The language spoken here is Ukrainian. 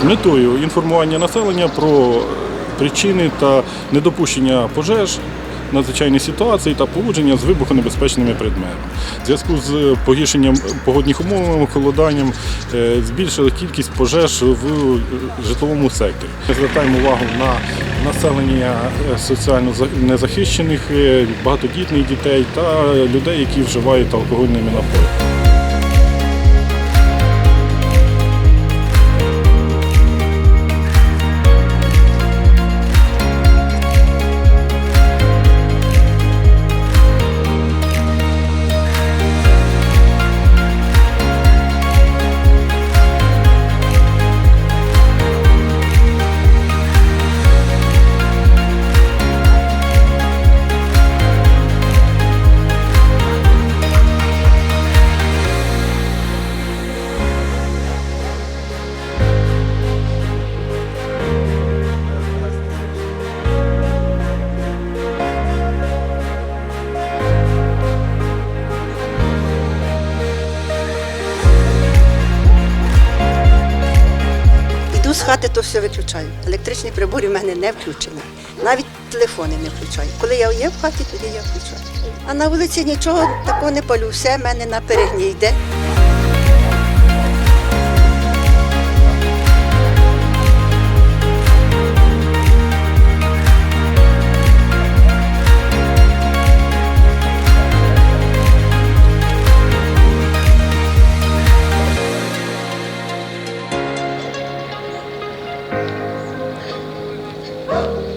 з метою інформування населення про причини та недопущення пожеж. Надзвичайних ситуацій та поводження з вибухонебезпечними предметами. В зв'язку з погіршенням погодних умов, холоданням е, збільшили кількість пожеж в е, житловому секторі. Ми звертаємо увагу на населення е, соціально незахищених, е, багатодітних дітей та людей, які вживають алкогольними напоями. Хати, то все виключаю. Електричні прибори в мене не включені. Навіть телефони не включаю. Коли я є в хаті, тоді я включаю. А на вулиці нічого такого не палю. Все в мене на перегні йде. Thank